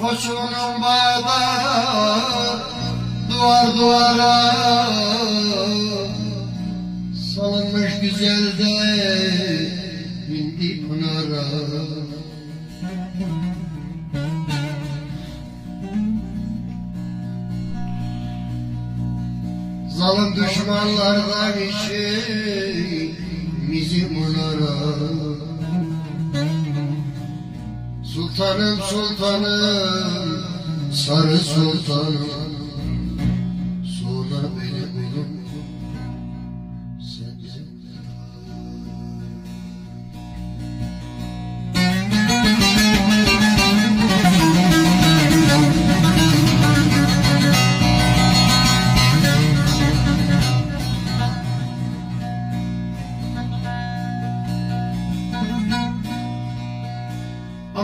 koçunun bağda Duvar duvara. Salınmış güzel de indi pınara. Zalim düşmanlardan için bizi bunlara Sultanım sultanım sarı sultanım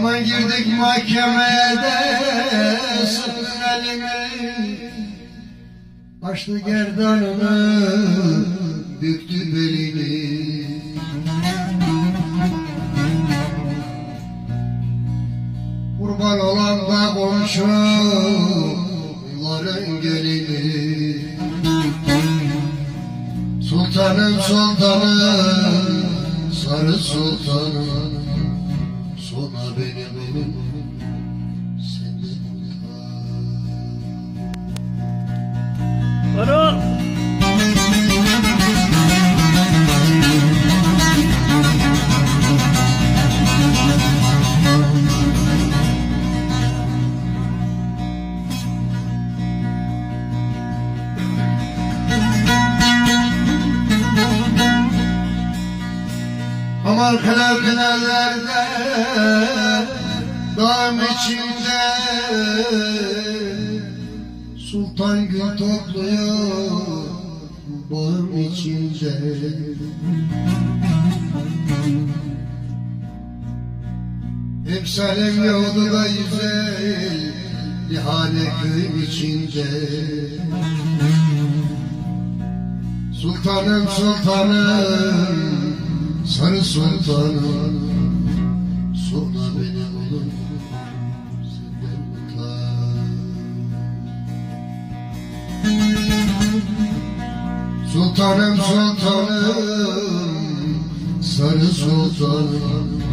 Aman girdik mahkemede sıktın elimi Açtı gerdanını büktü belini. Kurban olan da komşuların gelini. Sultanım sultanım sarı sultanım Aman kılavkılaverde Dağım içinde Sultan gül topluyor Bağım içinde. Emsalim yoldu da güzel Lihane köyüm içinde. Sultanım sultanım Sarı sultanım Sonra beni bulun Senden Sultanım sultanım Sarı sultanım